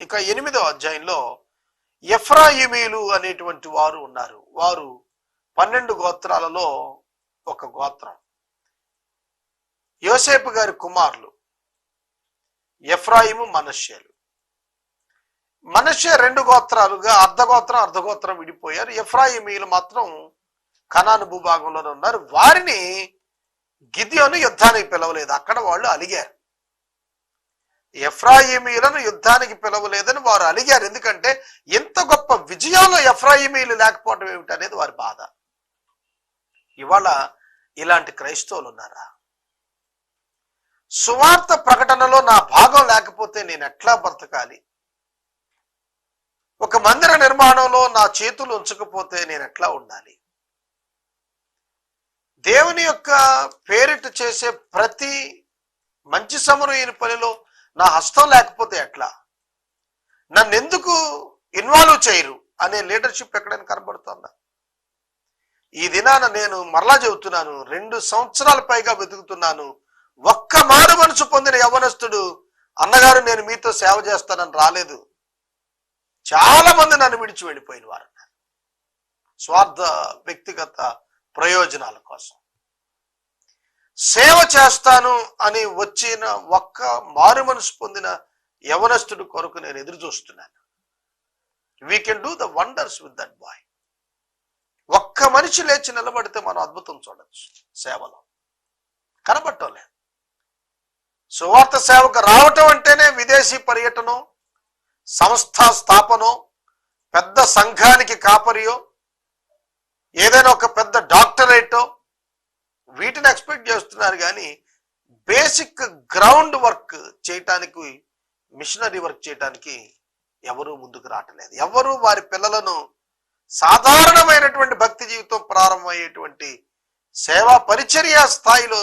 ఇక ఎనిమిదో అధ్యాయంలో ఎఫ్రాయిమీలు అనేటువంటి వారు ఉన్నారు. వారు పన్నెండు గోత్రాలలో ఒక గోత్రం. యోసేపు గారి కుమారులు ఎఫ్రాయిము మనష్యేలు మనష్య రెండు గోత్రాలుగా అర్ధగోత్రం అర్ధగోత్రం విడిపోయారు. ఎఫ్రాయిమీలు మాత్రం కనాను భూభాగంలోనే ఉన్నారు. వారిని గిద్యోను యుద్ధానికి పిలవలేదు. అక్కడ వాళ్ళు అలిగారు. ఎఫ్రాయిమీలను యుద్ధానికి పిలవలేదని వారు అలిగారు. ఎందుకంటే ఇంత గొప్ప విజయాలు ఎఫ్రాయిమీలు లేకపోవడం ఏమిటి అనేది వారి బాధ. ఇవాళ ఇలాంటి క్రైస్తవులు ఉన్నారా? సువార్త ప్రకటనలో నా భాగం లేకపోతే నేను ఎట్లా బ్రతకాలి? ఒక మందిర నిర్మాణంలో నా చేతులు ఉంచకపోతే నేను ఎట్లా ఉండాలి? దేవుని యొక్క పేరిట చేసే ప్రతి మంచి సమరమైన పనిలో నా హస్తం లేకపోతే ఎట్లా? నన్ను ఎందుకు ఇన్వాల్వ్ చేయరు? అనే లీడర్షిప్ ఎక్కడైనా కనబడుతుందా? ఈ దినాన నేను మరలా చెబుతున్నాను రెండు సంవత్సరాల పైగా వెతుకుతున్నాను. ఒక్క మారు మనసు పొందిన యవనస్తుడు అన్నగారు నేను మీతో సేవ చేస్తానని రాలేదు. చాలా మంది నన్ను విడిచి వెళ్ళిపోయిన వారు స్వార్థ వ్యక్తిగత ప్రయోజనాల కోసం. సేవ చేస్తాను అని వచ్చిన ఒక్క మారు మనసు పొందిన యవనస్తుడి కొరకు నేను ఎదురు చూస్తున్నాను. We can do the wonders with that boy ఒక్క మనిషి లేచి నిలబడితే మనం అద్భుతం చూడొచ్చు సేవలో. కనబట్టలే సువార్త సేవకు రావటం అంటేనే విదేశీ పర్యటనం సంస్థ స్థాపనం పెద్ద సంఘానికి కాపరియో ఏదైనా ఒక పెద్ద డాక్టరేటో వీటిని ఎక్స్పెక్ట్ చేస్తున్నారు కానీ బేసిక్ గ్రౌండ్ వర్క్ చేయటానికి మిషనరీ వర్క్ చేయటానికి ఎవరూ ముందుకు రావట్లేదు. ఎవరు వారి పిల్లలను సాధారణమైనటువంటి భక్తి జీవితం ప్రారంభమయ్యేటువంటి సేవా పరిచర్య స్థాయిలో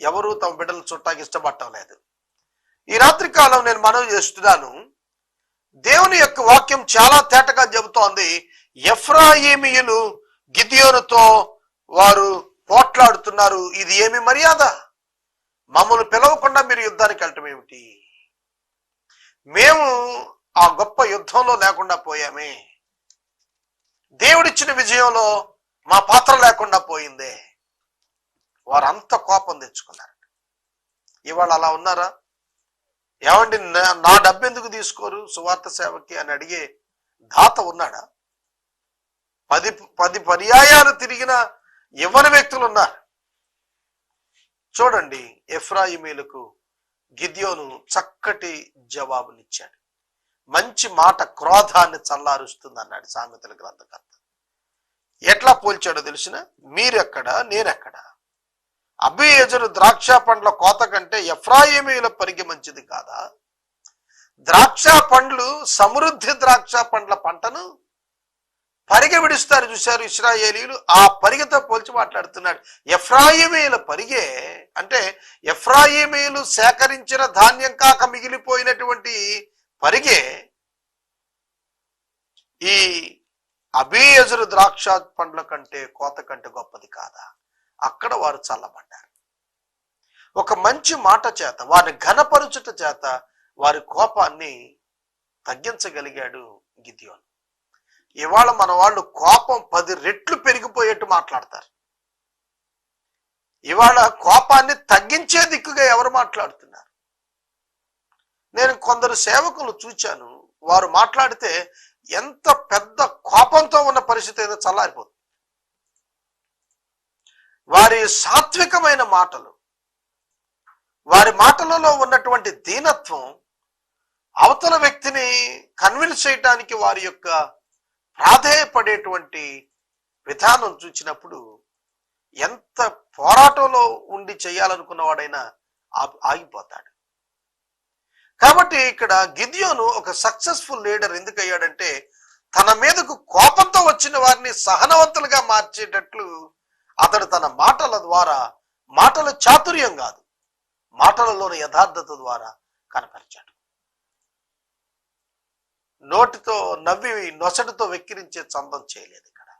ఎవరు తమ బిడ్డలు చుట్టాకి ఇష్టపడటం లేదు. ఈ రాత్రి కాలం నేను మనవి చేస్తున్నాను దేవుని యొక్క వాక్యం చాలా తేటగా చెబుతోంది. ఎఫ్రాయిమియులు గిద్యోనుతో వారు పోట్లాడుతున్నారు. ఇది ఏమి మర్యాద? మమ్మల్ని పిలవకుండా మీరు యుద్ధానికి వెళ్ళటం ఏమిటి? మేము ఆ గొప్ప యుద్ధంలో లేకుండా పోయామే. దేవుడిచ్చిన విజయంలో మా పాత్ర లేకుండా పోయిందే. వారంత కోపం తెచ్చుకున్నారు. ఇవాళ అలా ఉన్నారా? ఏమండి నా- నా డబ్బు ఎందుకు తీసుకోరు సువార్త సేవకి అని అడిగే దాత ఉన్నాడా? పది పది పర్యాయాలు తిరిగిన ఇవ్వని వ్యక్తులు ఉన్నారు చూడండి ఎఫ్రాయిమీలకు గిద్యోను చక్కటి జవాబునిచ్చాడు. మంచి మాట క్రోధాన్ని చల్లారుస్తుంది అన్నాడు సామెతల గ్రంథకర్త. ఎట్లా పోల్చాడో తెలిసిన? మీరెక్కడ? నేనెక్కడ? అభియజరు ద్రాక్ష పండ్ల కోత కంటే ఎఫ్రాయిమీల పరిగి మంచిది కాదా? ద్రాక్ష పండ్లు సమృద్ధి ద్రాక్ష పండ్ల పంటను పరిగె విడుస్తారు చూశారు ఇస్రాయేలీలు. ఆ పరిగెతో పోల్చి మాట్లాడుతున్నాడు. ఎఫ్రాయిమీల పరిగే అంటే ఎఫ్రాయిమీలు సేకరించిన ధాన్యం కాక మిగిలిపోయినటువంటి పరిగే ఈ అభియజురు ద్రాక్ష పండ్ల కంటే కోత కంటే గొప్పది కాదా? అక్కడ వారు చల్లబడ్డారు. ఒక మంచి మాట చేత వారిని ఘనపరుచుట చేత వారి కోపాన్ని తగ్గించగలిగాడు గిద్యోన్. ఇవాళ మన వాళ్ళు కోపం పది రెట్లు పెరిగిపోయేట్టు మాట్లాడతారు. ఇవాళ కోపాన్ని తగ్గించే దిక్కుగా ఎవరు మాట్లాడుతున్నారు? నేను కొందరు సేవకులు చూచాను వారు మాట్లాడితే ఎంత పెద్ద కోపంతో ఉన్న పరిస్థితి ఏదో చల్లారిపోతుంది. వారి సాత్వికమైన మాటలు వారి మాటలలో ఉన్నటువంటి దీనత్వం అవతల వ్యక్తిని కన్విన్స్ చేయటానికి వారి యొక్క ప్రాధేయపడేటువంటి విధానం చూచినప్పుడు ఎంత పోరాటంలో ఉండి చేయాలనుకున్నవాడైనా ఆగిపోతాడు. కాబట్టి ఇక్కడ గిద్యోను ఒక సక్సెస్ఫుల్ లీడర్ ఎందుకు అయ్యాడంటే తన మీదకు కోపంతో వచ్చిన వారిని సహనవంతులుగా మార్చేటట్లు అతడు తన మాటల ద్వారా మాటల చాతుర్యం కాదు మాటలలోని యథార్థత ద్వారా కనపరిచాడు. నోటితో నవ్వి నొసటితో వెక్కిరించే చందం చేయలేదు ఇక్కడ.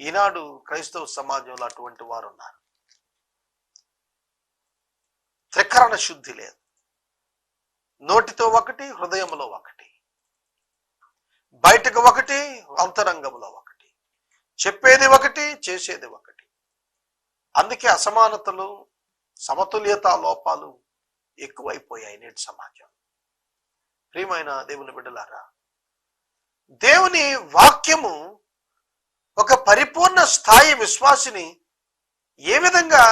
ఈనాడు క్రైస్తవ సమాజంలో అటువంటి వారు ఉన్నారు. త్రికరణ శుద్ధి లేదు. నోటితో ఒకటి హృదయంలో ఒకటి. బయటకు ఒకటి అంతరంగంలో ఒకటి. చెప్పేది ఒకటి చేసేది ఒకటి. అందుకే అసమానతలు సమతుల్యత లోపాలు ఎక్కువైపోయాయి నేటి సమాజం ప్రియమైన దేవుని బిడ్డలారా దేవుని వాక్యము ఒక పరిపూర్ణ స్థాయి విశ్వాసిని ఏ విధంగా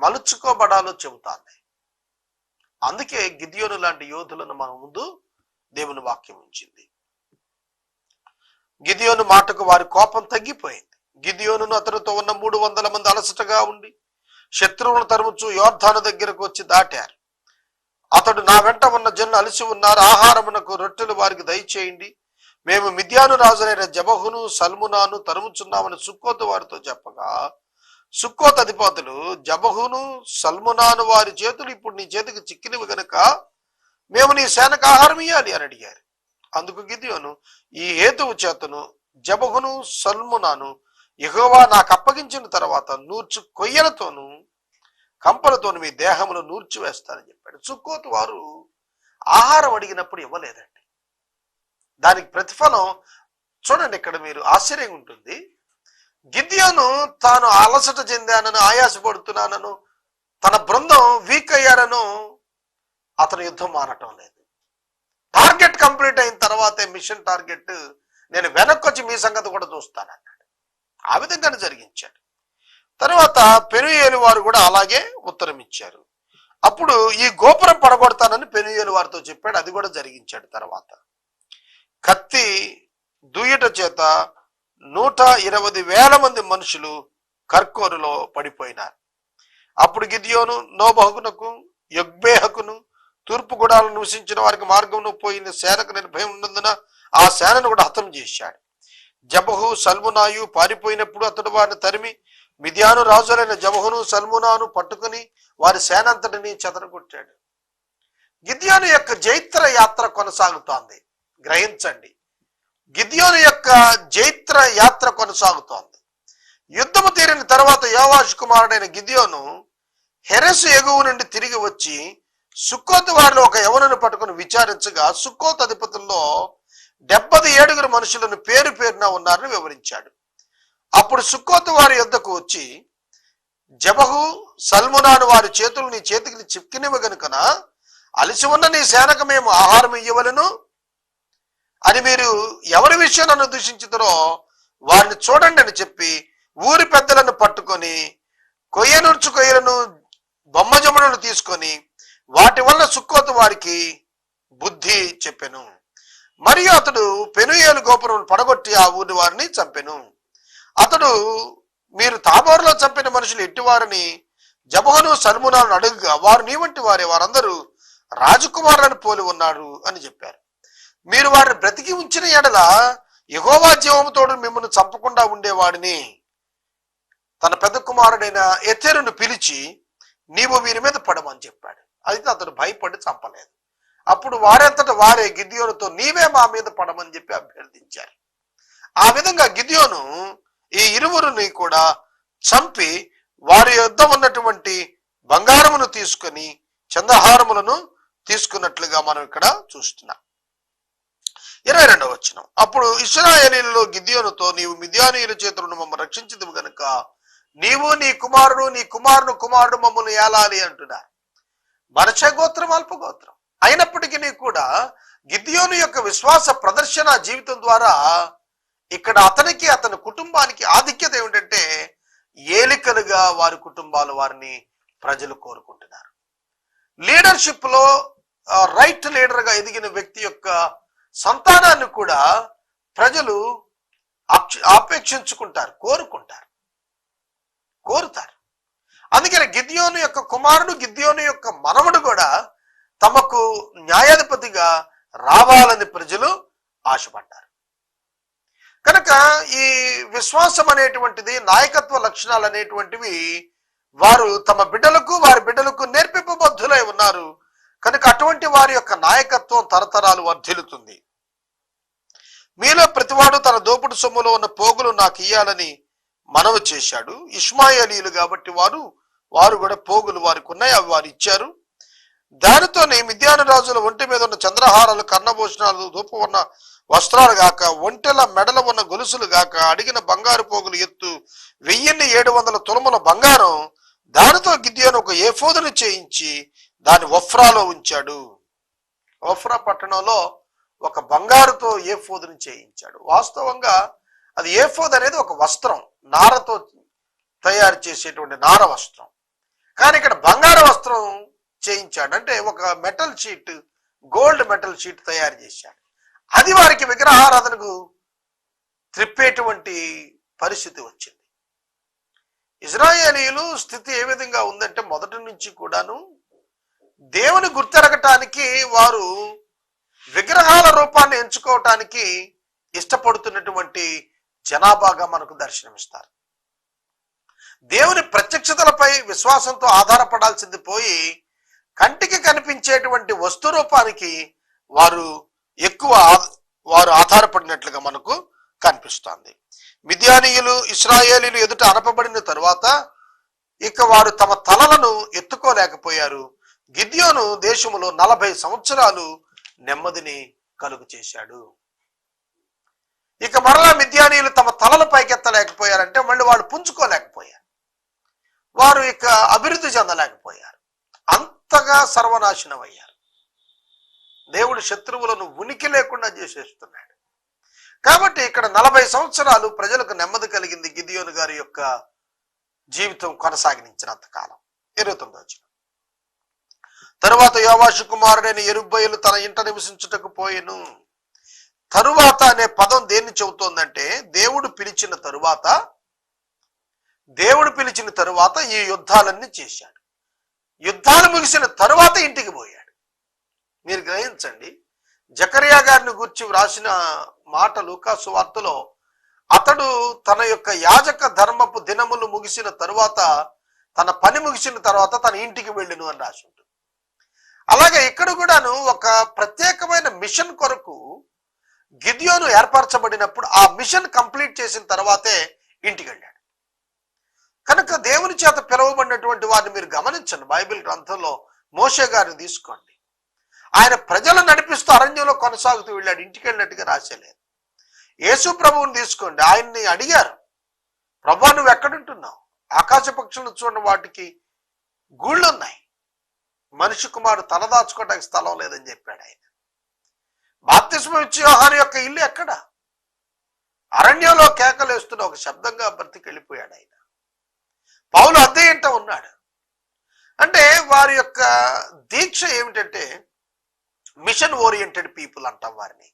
మలుచుకోబడాలో చెబుతాంది. అందుకే గిద్యోను లాంటి యోధులను మన ముందు దేవుని వాక్యం ఉంచింది. గిదియోను మాటకు వారి కోపం తగ్గిపోయింది. గిదియోను అతనితో ఉన్న మూడు వందల మంది అలసటగా ఉండి శత్రువులను తరుముచు యోర్ధాను దగ్గరకు వచ్చి దాటారు. అతడు నా వెంట ఉన్న జన్లు అలసి ఉన్నారు. ఆహారమునకు రొట్టెలు వారికి దయచేయండి. మేము మిథ్యాను రాజులైన జబహును సల్మునాను తరుముచున్నామని సుక్కోత వారితో చెప్పగా సుక్కోత అధిపతులు జబహును సల్మునాను వారి చేతులు ఇప్పుడు నీ చేతికి చిక్కినవి గనుక మేము నీ సేనకు ఆహారం ఇవ్వాలి అని అడిగారు. అందుకు గిద్యోను ఈ హేతువు చేతను జబహును సల్మునాను ఎగువ నాకు అప్పగించిన తర్వాత నూర్చు కొయ్యలతోను కంపలతో మీ దేహమును నూర్చివేస్తానని చెప్పాడు. సుక్కోతు వారు ఆహారం అడిగినప్పుడు ఇవ్వలేదండి. దానికి ప్రతిఫలం చూడండి ఇక్కడ మీరు ఆశ్చర్యంగా ఉంటుంది. గిద్యోను తాను అలసట చెందానను ఆయాసపడుతున్నానను తన బృందం వీక్ అయ్యారను అతను యుద్ధం మానటం లేదు. టార్గెట్ కంప్లీట్ అయిన తర్వాతే మిషన్ టార్గెట్ నేను వెనక్కి వచ్చి మీ సంగతి కూడా చూస్తానన్నాడు. ఆ విధంగానే జరిగించాడు. తర్వాత పెనుయేలు వారు కూడా అలాగే ఉత్తరం ఇచ్చారు అప్పుడు ఈ గోపురం పడగొడతానని పెనుయేలు వారితో చెప్పాడు. అది కూడా జరిగించాడు తర్వాత. కత్తి దూయట చేత నూట ఇరవై వేల మంది మనుషులు కర్కోరులో పడిపోయినారు. అప్పుడు గిదియోను నోబహుకునకు యొగ్బేహకును తూర్పు గుడాలను నివసించిన వారికి మార్గంలో పోయిన సేనకు నిర్భయం ఉన్నందున ఆ సేనను కూడా హతం చేశాడు. జబహు సల్మునాయు పారిపోయినప్పుడు అతడు వారిని తరిమి మిథియాను రాజులైన జబహును సల్మునాను పట్టుకుని వారి సేనంతటిని చెదరగొట్టాడు. గిద్యోను యొక్క జైత్ర యాత్ర కొనసాగుతోంది. గ్రహించండి. గిద్యోను యొక్క జైత్ర యాత్ర కొనసాగుతోంది. యుద్ధము తీరిన తర్వాత యోవాష్ కుమారుడైన గిద్యోను హెరెస్ ఎగువ నుండి తిరిగి వచ్చి సుక్కోతు వారిలో ఒక యవనను పట్టుకుని విచారించగా సుక్కోత్ అధిపతుల్లో డెబ్బది ఏడుగురు మనుషులను పేరు పేరున ఉన్నారని వివరించాడు. అప్పుడు సుక్కోతు వారి యొద్దకు వచ్చి జబహు సల్మునాను వారి చేతులు నీ చేతికి చిక్కినవి గనుకన అలసి ఉన్న నీ సేనకు మేము ఆహారం ఇయ్యవలను? అని మీరు ఎవరి విషయం నన్ను దూషించుతారో వారిని చూడండి అని చెప్పి ఊరి పెద్దలను పట్టుకొని కొయ్యనుర్చు కొయ్యలను బొమ్మజములను తీసుకొని వాటి వల్ల సుక్కోతు వారికి బుద్ధి చెప్పెను. మరియు అతడు పెనుయేలు గోపురం పడగొట్టి ఆ ఊరి వారిని చంపెను. అతడు మీరు తాబోరులో చంపిన మనుషులు ఎట్టివారని జబహను సల్మునాను అడుగుగా వారు నీ వంటి వారే వారందరూ రాజకుమారులను పోలి ఉన్నారు అని చెప్పారు. మీరు వారిని బ్రతికి ఉంచిన ఎడల యహోవా జీవముతోడు మిమ్మల్ని చంపకుండా ఉండేవాడిని. తన పెద్ద కుమారుడైన ఎతెరును పిలిచి నీవు వీరి మీద పడమని చెప్పాడు. అయితే అతడు భయపడి చంపలేదు. అప్పుడు వారంతట వారే గిద్యోనుతో నీవే మా మీద పడమని చెప్పి అభ్యర్థించారు. ఆ విధంగా గిద్యోను ఈ ఇరువురిని కూడా చంపి వారి యొద్ద ఉన్నటువంటి బంగారమును తీసుకొని చందహారములను తీసుకున్నట్లుగా మనం ఇక్కడ చూస్తున్నాం. ఇరవై రెండవ వచనం. అప్పుడు ఇస్రాయేలీలలో గిద్యోనుతో నీవు మిద్యానీయుల చేతులను మమ్మల్ని రక్షించదు గనుక నీవు నీ కుమారుడు నీ కుమారుడు కుమారుడు మమ్మల్ని ఏలాలి అంటున్నారు మరచ గోత్రం అల్ప గోత్రం. అయినప్పటికీ కూడా గిద్యోను యొక్క విశ్వాస ప్రదర్శన జీవితం ద్వారా ఇక్కడ అతనికి అతని కుటుంబానికి ఆధిక్యత ఏమిటంటే ఏలికలుగా వారి కుటుంబాలు వారిని ప్రజలు కోరుకుంటున్నారు. లీడర్షిప్లో రైట్ లీడర్గా ఎదిగిన వ్యక్తి యొక్క సంతానాన్ని కూడా ప్రజలు ఆపేక్షించుకుంటారు కోరుకుంటారు. కోరుతారు. అందుకని గిద్యోను యొక్క కుమారుడు గిద్యోను యొక్క మనవడు కూడా తమకు న్యాయాధిపతిగా రావాలని ప్రజలు ఆశపడ్డారు. కనుక ఈ విశ్వాసం అనేటువంటిది నాయకత్వ లక్షణాలు అనేటువంటివి వారు తమ బిడ్డలకు వారి బిడ్డలకు నేర్పింపబద్ధులై ఉన్నారు. కనుక అటువంటి వారి యొక్క నాయకత్వం తరతరాలు వర్ధిల్లుతుంది. మీలో ప్రతివాడు తన దోపుడు సొమ్ములో ఉన్న పోగులు నాకు ఇయ్యాలని మనవి చేశాడు. ఇస్మాయిలీలు కాబట్టి వారు వారు కూడా పోగులు వారికి ఉన్నాయి అవి వారు ఇచ్చారు. దానితోనే మిద్యాను రాజుల ఒంటి మీద ఉన్న చంద్రహారాలు కర్ణభూషణాలు ఉన్న వస్త్రాలు గాక ఒంటెల మెడల ఉన్న గొలుసులు గాక అడిగిన బంగారు పోగులు ఎత్తు వెయ్యిన్ని ఏడు వందల తులముల బంగారం దానితో గిద్యోను ఒక ఏఫోదును చేయించి దాని ఒఫ్రాలో ఉంచాడు. ఒఫ్రా పట్టణంలో ఒక బంగారుతో ఏఫోదును చేయించాడు. వాస్తవంగా అది ఏఫోద్ అనేది ఒక వస్త్రం నారతో తయారు చేసేటువంటి నార వస్త్రం. కానీ ఇక్కడ బంగారు వస్త్రం చేయించాడు. అంటే ఒక metal sheet gold metal sheet తయారు చేశాడు. అది వారికి విగ్రహారాధనకు త్రిప్పేటువంటి పరిస్థితి వచ్చింది. ఇజ్రాయేలీలు స్థితి ఏ విధంగా ఉందంటే మొదటి నుంచి కూడాను దేవుని గుర్తెరగటానికి వారు విగ్రహాల రూపాన్ని ఎంచుకోవటానికి ఇష్టపడుతున్నటువంటి జనాభాగా మనకు దర్శనమిస్తారు. దేవుని ప్రత్యక్షతలపై విశ్వాసంతో ఆధారపడాల్సింది పోయి కంటికి కనిపించేటువంటి వస్తు రూపానికి వారు ఎక్కువ వారు ఆధారపడినట్లుగా మనకు కనిపిస్తోంది. మిద్యానీయులు ఇస్రాయేలీలు ఎదుట అనపబడిన తరువాత ఇక వారు తమ తలలను ఎత్తుకోలేకపోయారు. గిద్యోను దేశములో నలభై సంవత్సరాలు నెమ్మదిని కలుగు చేశాడు. ఇక మరలా మిద్యానీయులు తమ తలలు పైకెత్తలేకపోయారంటే మళ్ళీ వాళ్ళు పుంజుకోలేకపోయారు. వారు ఇక అభివృద్ధి చెందలేకపోయారు. అంతగా సర్వనాశనం అయ్యారు దేవుడు శత్రువులను ఉనికి లేకుండా చేసేస్తున్నాడు. కాబట్టి ఇక్కడ నలభై సంవత్సరాలు ప్రజలకు నెమ్మది కలిగింది గిదియోను గారి యొక్క జీవితం కొనసాగించినంత కాలం. ఇరవై తొమ్మిది వచ్చిన తరువాత యోవాషు కుమారుడైన ఎరుబ్బయలు తన ఇంట నివసించుటకు పోయెను. తరువాత అనే పదం దేన్ని చెబుతోందంటే దేవుడు పిలిచిన తరువాత దేవుడు పిలిచిన తరువాత ఈ యుద్ధాలన్నీ చేశాడు. యుద్ధాలు ముగిసిన తరువాత ఇంటికి పోయాడు. మీరు గ్రహించండి. జకరియా గారిని గురించి వ్రాసిన మాట లూకాసు వార్తలో అతడు తన యొక్క యాజక ధర్మపు దినములు ముగిసిన తరువాత తన పని ముగిసిన తర్వాత తన ఇంటికి వెళ్ళును అని రాసి ఉంటుంది. అలాగే ఇక్కడ కూడాను ఒక ప్రత్యేకమైన మిషన్ కొరకు గిద్యోను ఏర్పరచబడినప్పుడు ఆ మిషన్ కంప్లీట్ చేసిన తర్వాతే ఇంటికి వెళ్ళాడు. కనుక దేవుని చేత పిలువబడినటువంటి వారిని మీరు గమనించండి. బైబిల్ గ్రంథంలో మోషే గారిని తీసుకోండి. ఆయన ప్రజలను నడిపిస్తూ అరణ్యంలో కొనసాగుతూ వెళ్ళాడు. ఇంటికి వెళ్ళినట్టుగా రాసేలేదు. యేసు ప్రభువుని తీసుకోండి. ఆయన్ని అడిగారు. ప్రభా నువ్వు ఎక్కడుంటున్నావు? ఆకాశ పక్షులను చూడండి వాటికి గూళ్ళు ఉన్నాయి మనిషి కుమారుడు తలదాచుకోవడానికి స్థలం లేదని చెప్పాడు ఆయన. బాప్తిస్మం ఇచ్చే యోహాను యొక్క ఇల్లు ఎక్కడ? అరణ్యంలో కేకలేస్తున్న ఒక శబ్దంగా బ్రతికెళ్ళిపోయాడు ఆయన. పౌలు అద్దె ఇంట ఉన్నాడు. అంటే వారి యొక్క దీక్ష ఏమిటంటే మిషన్ ఓరియంటెడ్ పీపుల్ అంటాం వారిని.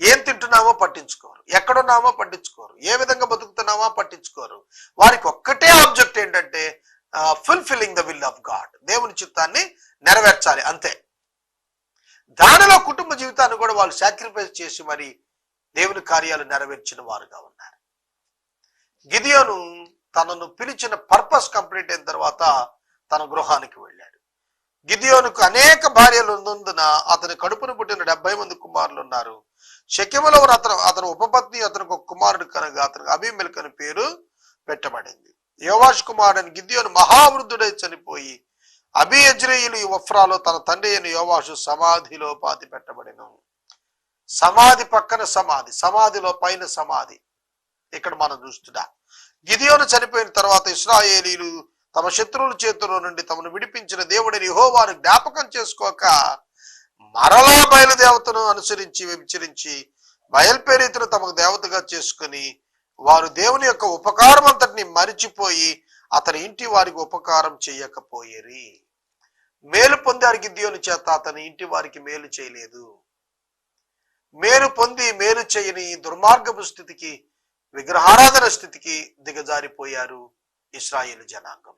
ఏం తింటున్నామో పట్టించుకోరు. ఎక్కడున్నామో పట్టించుకోరు. ఏ విధంగా బతుకుతున్నామో పట్టించుకోరు. వారికి ఒక్కటే ఆబ్జెక్ట్ ఏంటంటే fulfilling the will of God దేవుని చిత్తాన్ని నెరవేర్చాలి. అంతే. దానిలో కుటుంబ జీవితాన్ని కూడా వాళ్ళు సాక్రిఫైస్ చేసి మరి దేవుని కార్యాలు నెరవేర్చిన వారుగా ఉన్నారు. గిదియోను తనను పిలిచిన పర్పస్ కంప్లీట్ అయిన తర్వాత తన గృహానికి వెళ్ళాడు. గిదియోనుకు అనేక భార్యలు ఉన్నందున అతని కడుపును పుట్టిన డెబ్బై మంది కుమారులు ఉన్నారు. శక్యములో ఉన్న అతను అతను ఉపపత్ని అతనికి ఒక కుమారుడు కనుక అతనికి అభిమెల్క్ అని పేరు పెట్టబడింది. యోవాష్ కుమారుడని గిద్యోను మహావృద్ధుడై చనిపోయి అభియజ్రేయులు ఈ వఫ్రాలో తన తండ్రి అయిన యోవాషు సమాధిలో పాతి పెట్టబడిన. సమాధి పక్కన సమాధి సమాధిలో పైన సమాధి. ఇక్కడ మనం చూస్తున్నా. గిదియోను చనిపోయిన తర్వాత ఇస్రాయేలీలు తమ శత్రువుల చేతిలో నుండి తమను విడిపించిన దేవుడిని యెహోవాను జ్ఞాపకం చేసుకోక మరలా బయలుదేవతను అనుసరించి వ్యభిచరించి బయల్పేరితను తమకు దేవతగా చేసుకుని వారు దేవుని యొక్క ఉపకారం అంతటిని మరిచిపోయి అతని ఇంటి వారికి ఉపకారం చేయకపోయేరి. మేలు పొందారు గిద్యోని చేత అతని ఇంటి వారికి మేలు చేయలేదు. మేలు పొంది మేలు చేయని దుర్మార్గపు స్థితికి విగ్రహారాధన స్థితికి దిగజారిపోయారు ఇస్రాయేల్ జనాంగం.